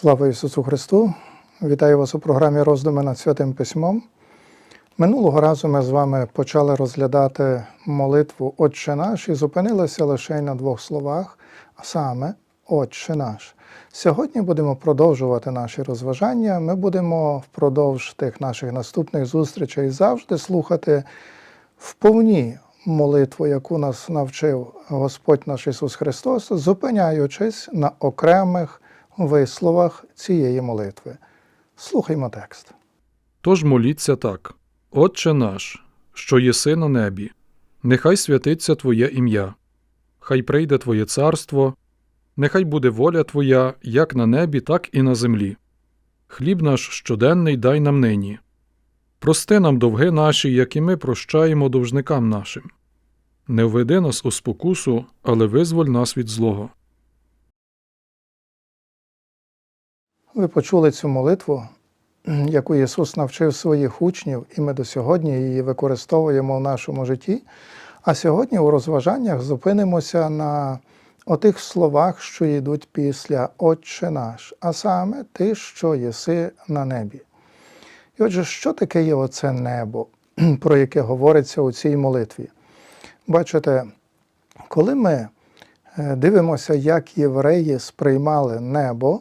Слава Ісусу Христу! Вітаю вас у програмі роздуми над Святим Письмом. Минулого разу ми з вами почали розглядати молитву Отче наш і зупинилися лише на двох словах, а саме Отче наш. Сьогодні будемо продовжувати наші розважання. Ми будемо впродовж тих наших наступних зустрічей завжди слухати вповні молитву, яку нас навчив Господь наш Ісус Христос, зупиняючись на окремих висловах цієї молитви. Слухаймо текст. Тож моліться так: Отче наш, що єси на небі, нехай святиться Твоє ім'я, хай прийде Твоє царство, нехай буде воля Твоя як на небі, так і на землі. Хліб наш щоденний дай нам нині. Прости нам довги наші, як і ми прощаємо довжникам нашим. Не введи нас у спокусу, але визволь нас від злого. Ви почули цю молитву, яку Ісус навчив своїх учнів, і ми до сьогодні її використовуємо в нашому житті. А сьогодні у розважаннях зупинимося на отих словах, що йдуть після Отче наш, а саме Ти, що єси на небі. І отже, що таке є оце небо, про яке говориться у цій молитві? Бачите, коли ми е, дивимося, як євреї сприймали небо,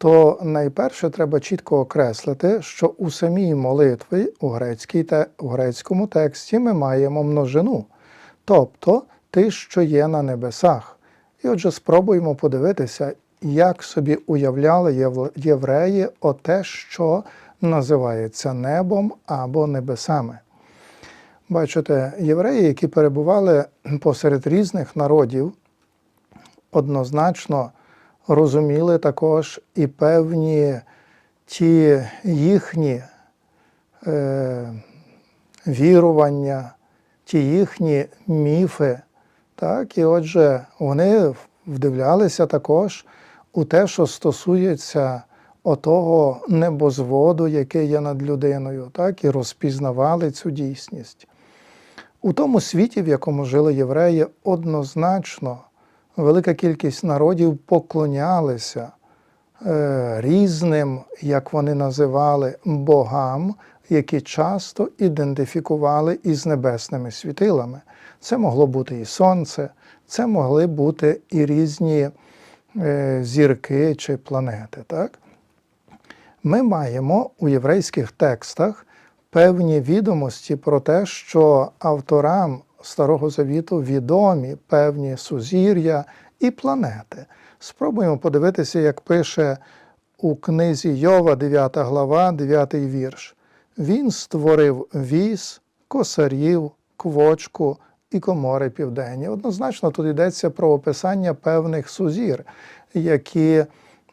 то найперше треба чітко окреслити, що у самій молитві у, грецькій те, у грецькому тексті ми маємо множину, тобто ти, що є на небесах. І отже, спробуємо подивитися, як собі уявляли єв- євреї оте, що називається небом або небесами. Бачите, євреї, які перебували посеред різних народів, однозначно розуміли також і певні ті їхні е, вірування, ті їхні міфи. Так? І отже, вони вдивлялися також у те, що стосується отого небозводу, який є над людиною, так? і розпізнавали цю дійсність. У тому світі, в якому жили євреї, однозначно велика кількість народів поклонялися е, різним, як вони називали, богам, які часто ідентифікували із небесними світилами. Це могло бути і сонце, це могли бути і різні е, зірки чи планети. Так? Ми маємо у єврейських текстах певні відомості про те, що авторам Старого Завіту відомі певні сузір'я і планети. Спробуємо подивитися, як пише у книзі Йова, 9 глава, 9 вірш. Він створив віз, косарів, квочку і комори південні. Однозначно тут йдеться про описання певних сузір, які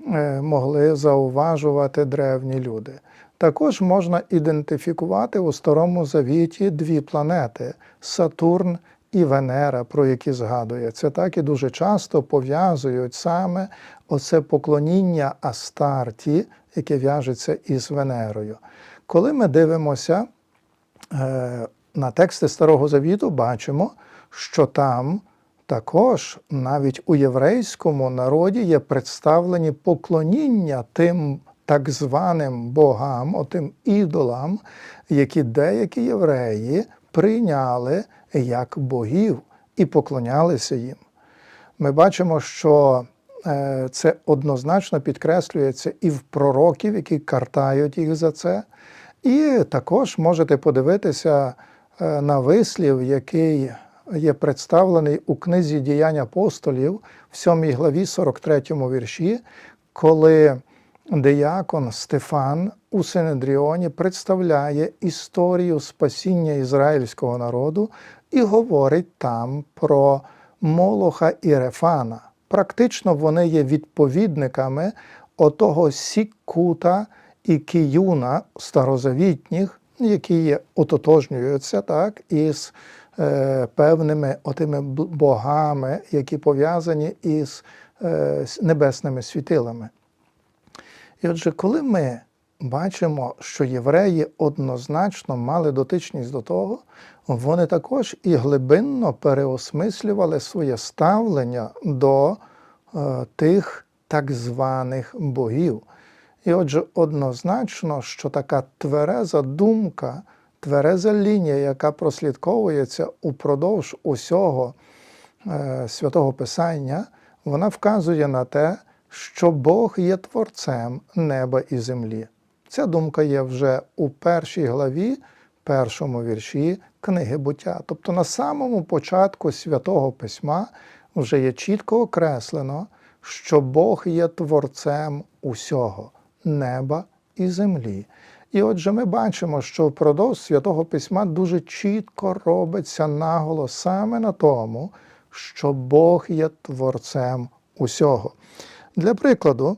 е, могли зауважувати древні люди. Також можна ідентифікувати у Старому Завіті дві планети Сатурн і Венера, про які згадується. Так і дуже часто пов'язують саме оце поклоніння Астарті, яке в'яжеться із Венерою. Коли ми дивимося е, на тексти Старого Завіту, бачимо, що там також навіть у єврейському народі є представлені поклоніння тим так званим богам, отим ідолам, які деякі євреї прийняли як богів і поклонялися їм. Ми бачимо, що е, це однозначно підкреслюється і в пророків, які картають їх за це. І також можете подивитися е, на вислів, який є представлений у книзі діянь апостолів в 7 главі 43 вірші, коли диякон Стефан у Синедріоні представляє історію спасіння ізраїльського народу і говорить там про Молоха і Рефана. Практично вони є відповідниками отого Сіккута і Кіюна старозавітніх, які є, ототожнюються так, із е, певними отими богами, які пов'язані із е, небесними світилами. І отже, коли ми бачимо, що євреї однозначно мали дотичність до того, вони також і глибинно переосмислювали своє ставлення до е, тих так званих богів. І отже, однозначно, що така твереза думка, твереза лінія, яка прослідковується упродовж усього е, святого Писання, вона вказує на те, що Бог є творцем неба і землі. Ця думка є вже у першій главі, першому вірші книги буття. Тобто на самому початку святого письма вже є чітко окреслено, що Бог є творцем усього неба і землі. І отже, ми бачимо, що впродовж святого письма дуже чітко робиться наголос саме на тому, що Бог є творцем усього. Для прикладу,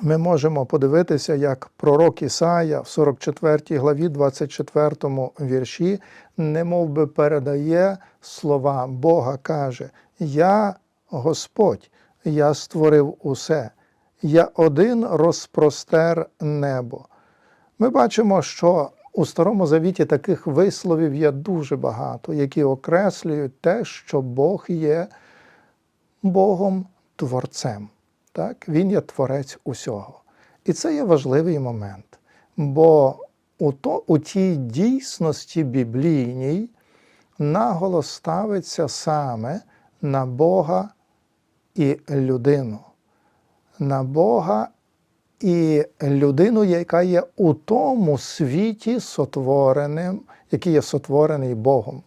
ми можемо подивитися, як пророк Ісая в 44 главі, 24 вірші, немов би передає слова Бога, каже: Я Господь, я створив усе, я один розпростер небо. Ми бачимо, що у Старому Завіті таких висловів є дуже багато, які окреслюють те, що Бог є Богом Творцем. Так? Він є творець усього. І це є важливий момент. Бо у, то, у тій дійсності біблійній наголос ставиться саме на Бога і людину. На Бога і людину, яка є у тому світі сотвореним, який є сотворений Богом.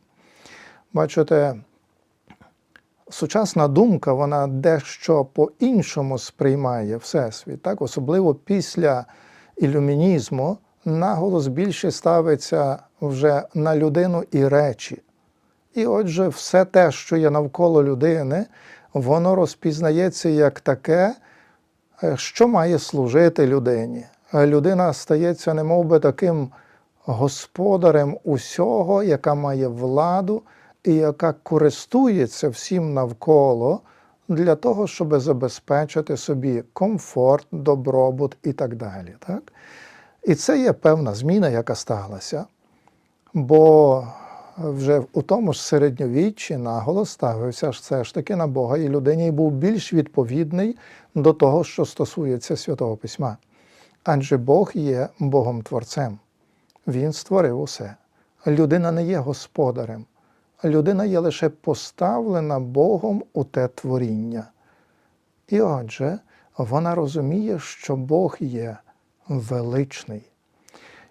Бачите, сучасна думка, вона дещо по-іншому сприймає Всесвіт, так? особливо після ілюмінізму, наголос більше ставиться вже на людину і речі. І отже, все те, що є навколо людини, воно розпізнається як таке, е, що має служити людині. Людина стається немов би таким господарем усього, яка має владу і яка користується всім навколо для того, щоб забезпечити собі комфорт, добробут і так далі. Так? І це є певна зміна, яка сталася. Бо вже у тому ж середньовіччі наголос ставився все ж таки на Бога, і людині був більш відповідний до того, що стосується Святого Письма. Адже Бог є Богом Творцем. Він створив усе. Людина не є господарем. Людина є лише поставлена Богом у те творіння. І отже, вона розуміє, що Бог є величний.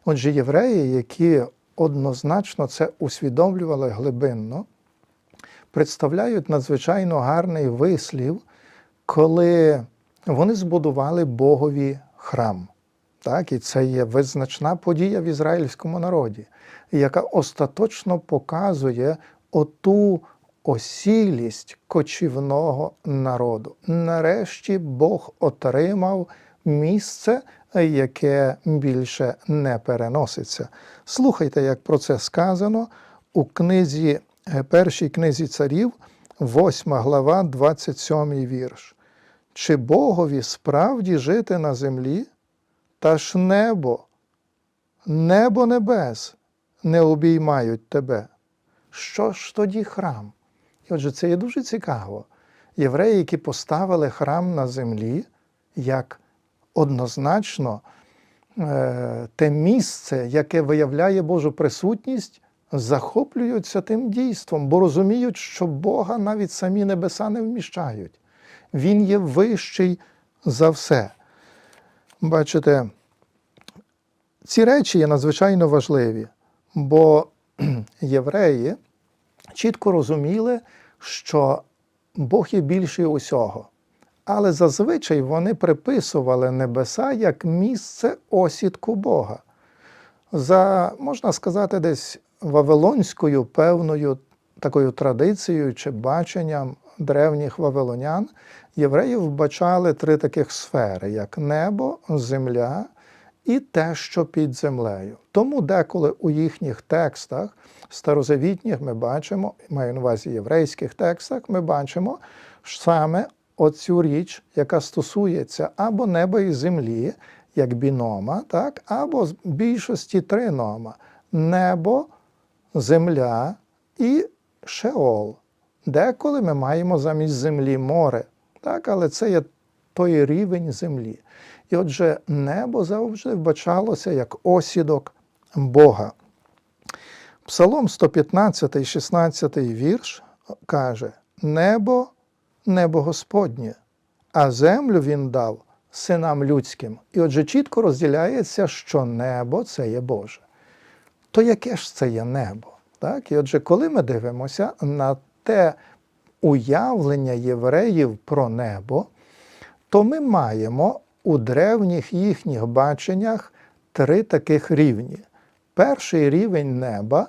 Отже, євреї, які однозначно це усвідомлювали глибинно, представляють надзвичайно гарний вислів, коли вони збудували Богові храм. Так, і це є визначна подія в ізраїльському народі, яка остаточно показує оту осілість кочівного народу. Нарешті Бог отримав місце, яке більше не переноситься. Слухайте, як про це сказано у книзі, е, першій книзі царів, 8 глава, 27 вірш. Чи Богові справді жити на землі? Та ж небо, небо небес не обіймають тебе. Що ж тоді храм? І отже, це є дуже цікаво. Євреї, які поставили храм на землі, як однозначно е, те місце, яке виявляє Божу присутність, захоплюються тим дійством, бо розуміють, що Бога навіть самі небеса не вміщають. Він є вищий за все. Бачите, ці речі є надзвичайно важливі, бо євреї чітко розуміли, що Бог є більший усього. Але зазвичай вони приписували небеса як місце осідку Бога. За, можна сказати, десь вавилонською певною такою традицією чи баченням древніх вавилонян, євреї вбачали три таких сфери: як небо, земля і те, що під землею. Тому деколи у їхніх текстах, старозавітніх, ми бачимо, маю на увазі єврейських текстах, ми бачимо саме оцю річ, яка стосується або неба і землі, як бінома, так, або з більшості тринома небо, земля і шеол. Деколи ми маємо замість землі море, так, але це є той рівень землі. І отже, небо завжди вбачалося як осідок Бога. Псалом 115, 16 вірш каже: Небо, небо Господнє, а землю він дав синам людським. І отже, чітко розділяється, що небо це є Боже. То яке ж це є небо? Так? І отже, коли ми дивимося на те уявлення євреїв про небо, то ми маємо у древніх їхніх баченнях три таких рівні. Перший рівень неба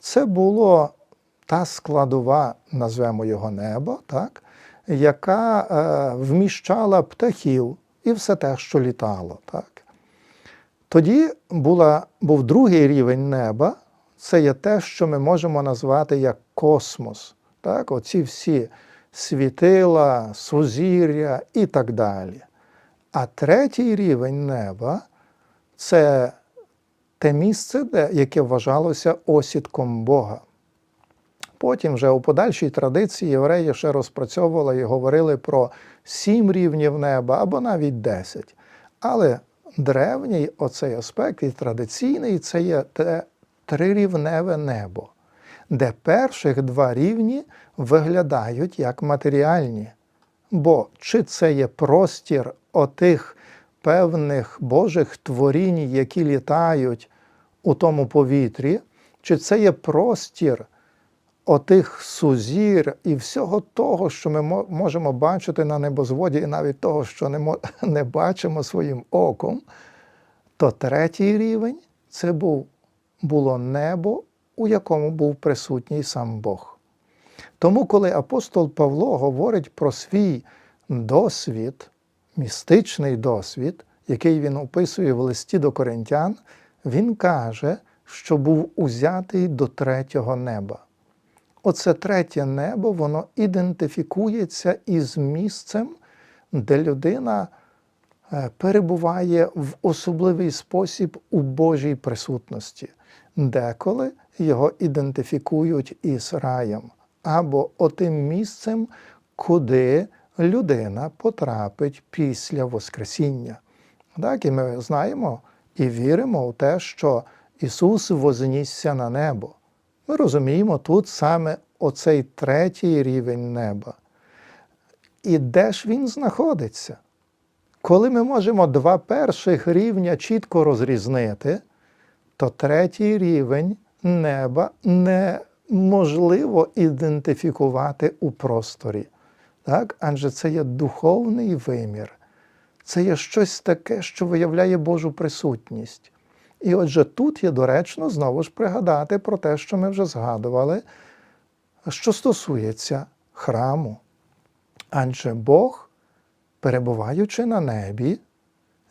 це було та складова, назвемо його небо, так, яка е, вміщала птахів і все те, що літало. Так. Тоді була, був другий рівень неба, це є те, що ми можемо назвати як космос. Так? Оці всі світила, сузір'я і так далі. А третій рівень неба це те місце, яке вважалося осідком Бога. Потім вже у подальшій традиції євреї ще розпрацьовували і говорили про сім рівнів неба або навіть десять. Але древній оцей аспект і традиційний це є те трирівневе небо, де перших два рівні виглядають як матеріальні. Бо чи це є простір отих певних Божих творінь, які літають у тому повітрі, чи це є простір отих сузір і всього того, що ми можемо бачити на небозводі, і навіть того, що не, бачимо своїм оком, то третій рівень це був, було небо, у якому був присутній сам Бог. Тому, коли апостол Павло говорить про свій досвід, містичний досвід, який він описує в листі до коринтян, він каже, що був узятий до третього неба. Оце третє небо, воно ідентифікується із місцем, де людина е, перебуває в особливий спосіб у Божій присутності. Деколи його ідентифікують із раєм або отим місцем, куди людина потрапить після Воскресіння. Так, і ми знаємо і віримо в те, що Ісус вознісся на небо. Ми розуміємо тут саме оцей третій рівень неба. І де ж він знаходиться? Коли ми можемо два перших рівня чітко розрізнити, то третій рівень неба неможливо ідентифікувати у просторі. Так? Адже це є духовний вимір, це є щось таке, що виявляє Божу присутність. І отже, тут є доречно знову ж пригадати про те, що ми вже згадували, що стосується храму. Адже Бог, перебуваючи на небі,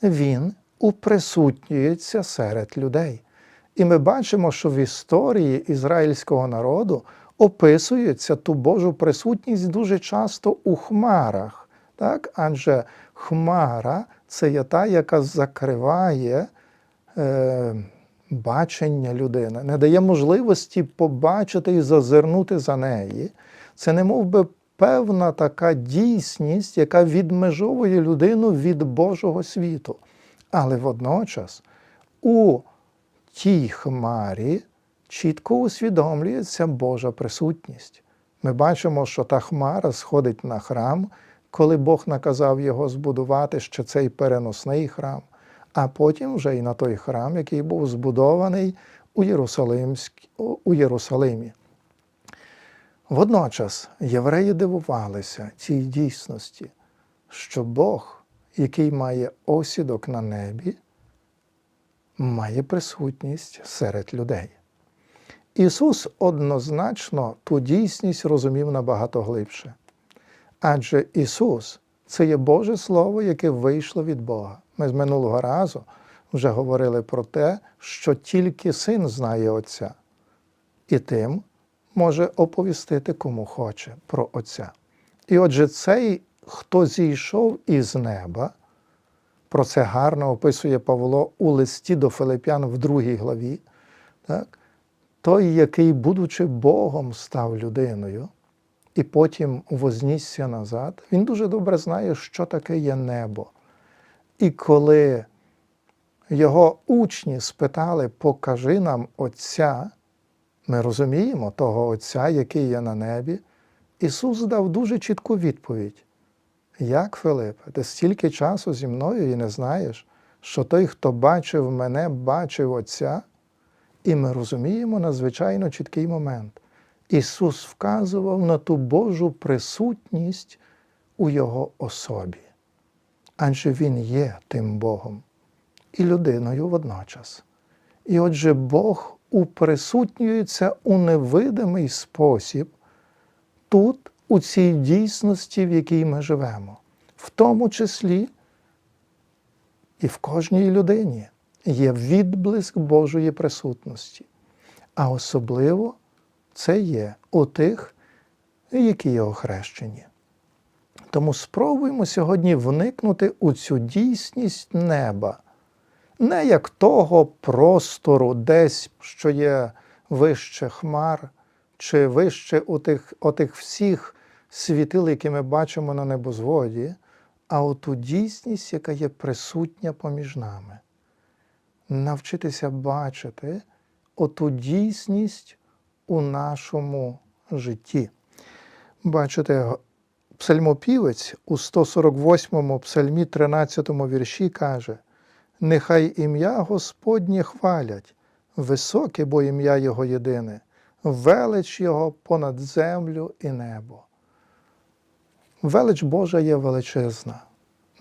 Він уприсутнюється серед людей. І ми бачимо, що в історії ізраїльського народу описується ту Божу присутність дуже часто у хмарах. Так? Адже хмара це є та, яка закриває е, бачення людини, не дає можливості побачити і зазирнути за неї. Це не мов би певна така дійсність, яка відмежовує людину від Божого світу. Але водночас у тій хмарі чітко усвідомлюється Божа присутність. Ми бачимо, що та хмара сходить на храм, коли Бог наказав його збудувати ще цей переносний храм, а потім вже і на той храм, який був збудований у, у Єрусалимі. Водночас євреї дивувалися цій дійсності, що Бог, який має осідок на небі, має присутність серед людей. Ісус однозначно ту дійсність розумів набагато глибше. Адже Ісус це є Боже Слово, яке вийшло від Бога. Ми з минулого разу вже говорили про те, що тільки син знає Отця, і тим може оповістити кому хоче про Отця. І отже, цей, хто зійшов із неба, про це гарно описує Павло у листі до Филип'ян в другій главі, так? той, який, будучи Богом, став людиною, і потім вознісся назад, він дуже добре знає, що таке є небо. І коли його учні спитали, покажи нам Отця, ми розуміємо того Отця, який є на небі, Ісус дав дуже чітку відповідь. Як, Филипе, ти стільки часу зі мною і не знаєш, що той, хто бачив мене, бачив Отця? І ми розуміємо надзвичайно чіткий момент. Ісус вказував на ту Божу присутність у Його особі, адже Він є тим Богом і людиною водночас. І отже, Бог уприсутнюється у невидимий спосіб тут, у цій дійсності, в якій ми живемо, в тому числі і в кожній людині є відблиск Божої присутності. А особливо це є у тих, які є охрещені. Тому спробуємо сьогодні вникнути у цю дійсність неба, не як того простору, десь, що є вище хмар, чи вище у тих, отих всіх світил, які ми бачимо на небозводі, а у ту дійсність, яка є присутня поміж нами. Навчитися бачити оту дійсність у нашому житті. Бачите, псальмопівець у 148-му псальмі 13-му вірші каже: Нехай ім'я Господнє хвалять, високе бо ім'я Його єдине, велич Його понад землю і небо. Велич Божа є величезна,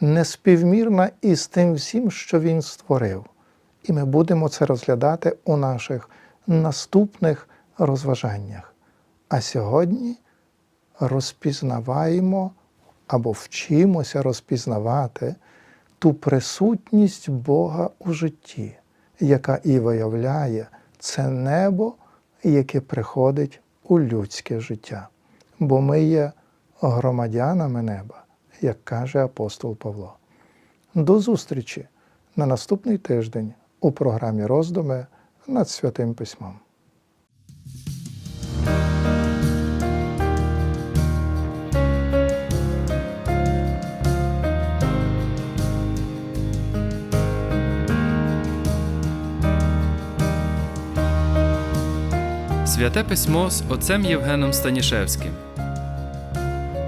неспівмірна із тим всім, що Він створив. І ми будемо це розглядати у наших наступних розважаннях. А сьогодні розпізнаваємо або вчимося розпізнавати ту присутність Бога у житті, яка і виявляє це небо, яке приходить у людське життя. Бо ми є громадянами неба, як каже апостол Павло. До зустрічі на наступний тиждень у програмі роздуми над Святим Письмом. Святе письмо з отцем Євгеном Станішевським.